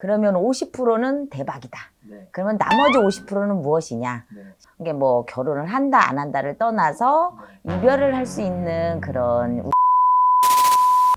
그러면 50%는 대박이다. 네. 그러면 나머지 50%는 무엇이냐? 네. 이게 뭐 결혼을 한다 안 한다를 떠나서 이별을 할 수 있는 그런 우-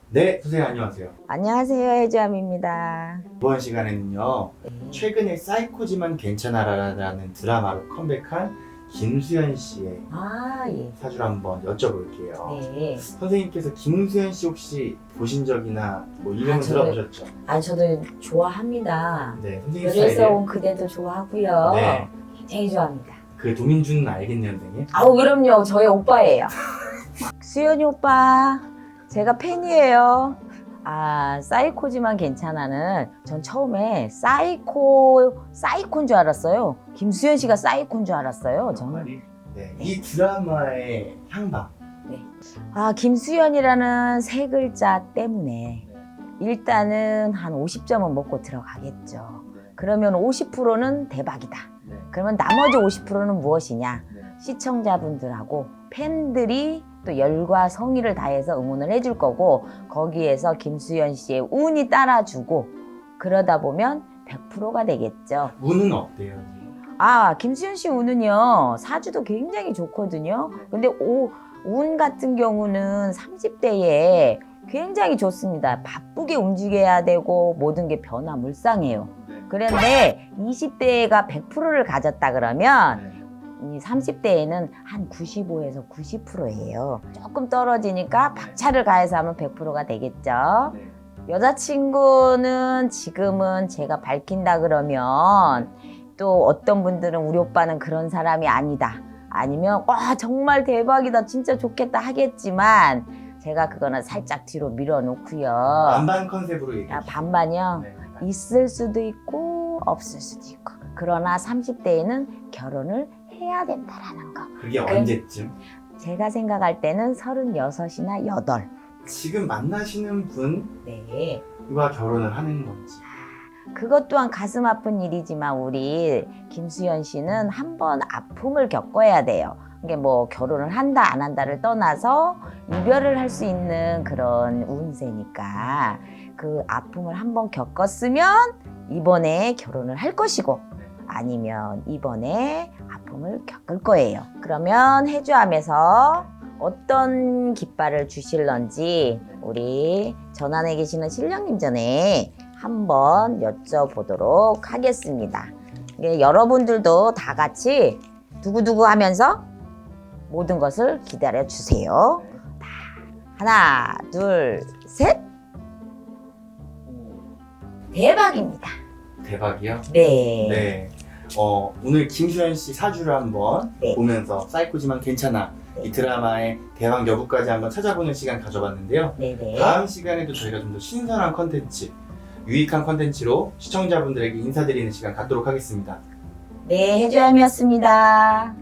네, 선생님 안녕하세요. 안녕하세요 해주함입니다. 이번 시간에는요. 네. 최근에 사이코지만 괜찮아라는 드라마로 컴백한 김수현 씨의 아 예. 사주를 한번 여쭤볼게요. 네. 선생님께서 김수현 씨 혹시 보신 적이나 뭐 이름은 아, 저는- 들어보셨죠? 아 저도 좋아합니다. 네, 선생님 스타일을 온 그대도 좋아하고요. 네. 굉장히 좋아합니다. 그 도민준은 알겠네요, 선생님. 아우 그럼요 저희 오빠예요. 수연이 오빠 제가 팬이에요. 아 사이코지만 괜찮아는 전 처음에 사이코 사이코인 줄 알았어요. 김수현 씨가 사이코인 줄 알았어요. 저는 네, 이 드라마의 향방. 아 김수현이라는 세 글자 때문에 일단은 한 50점은 먹고 들어가겠죠. 그러면 50%는 대박이다. 네. 그러면 나머지 50%는 무엇이냐? 네. 시청자분들하고 팬들이 또 열과 성의를 다해서 응원을 해줄 거고 거기에서 김수현 씨의 운이 따라주고 그러다 보면 100%가 되겠죠. 운은 어때요? 아 김수현 씨 운은요 사주도 굉장히 좋거든요. 근데 오, 운 같은 경우는 30대에 굉장히 좋습니다. 바쁘게 움직여야 되고 모든 게 변화물상해요. 네. 그런데 20대가 100%를 가졌다 그러면 네. 이 30대에는 한 95에서 90%예요. 조금 떨어지니까 박차를 가해서 하면 100%가 되겠죠. 네. 여자친구는 지금은 제가 밝힌다 그러면 또 어떤 분들은 우리 오빠는 그런 사람이 아니다. 아니면 와 정말 대박이다 진짜 좋겠다 하겠지만 제가 그거는 살짝 뒤로 밀어놓고요. 반반 컨셉으로 얘기해 아, 주세요. 반반이요. 네. 있을 수도 있고 없을 수도 있고 그러나 30대에는 결혼을 해야 된다라는 거. 그게 그- 언제쯤? 제가 생각할 때는 36이나 8. 지금 만나시는 분과 네. 결혼을 하는 건지. 그것 또한 가슴 아픈 일이지만 우리 김수현 씨는 한 번 아픔을 겪어야 돼요. 이게 뭐 결혼을 한다 안 한다를 떠나서 이별을 할 수 있는 그런 운세니까 그 아픔을 한 번 겪었으면 이번에 결혼을 할 것이고 아니면 이번에 아픔을 겪을 거예요. 그러면 해주함에서 어떤 깃발을 주실런지 우리 전안에 계시는 신령님 전에 한번 여쭤보도록 하겠습니다. 예, 여러분들도 다 같이 두구두구 하면서 모든 것을 기다려 주세요. 하나, 둘, 셋. 대박입니다. 대박이요? 네. 네. 어, 오늘 김수현 씨 사주를 한번 네. 보면서 사이코지만 괜찮아 이 드라마의 대박 여부까지 한번 찾아보는 시간 가져봤는데요. 네네. 다음 시간에도 저희가 좀 더 신선한 컨텐츠, 유익한 컨텐츠로 시청자분들에게 인사드리는 시간 갖도록 하겠습니다. 네, 해주함이었습니다.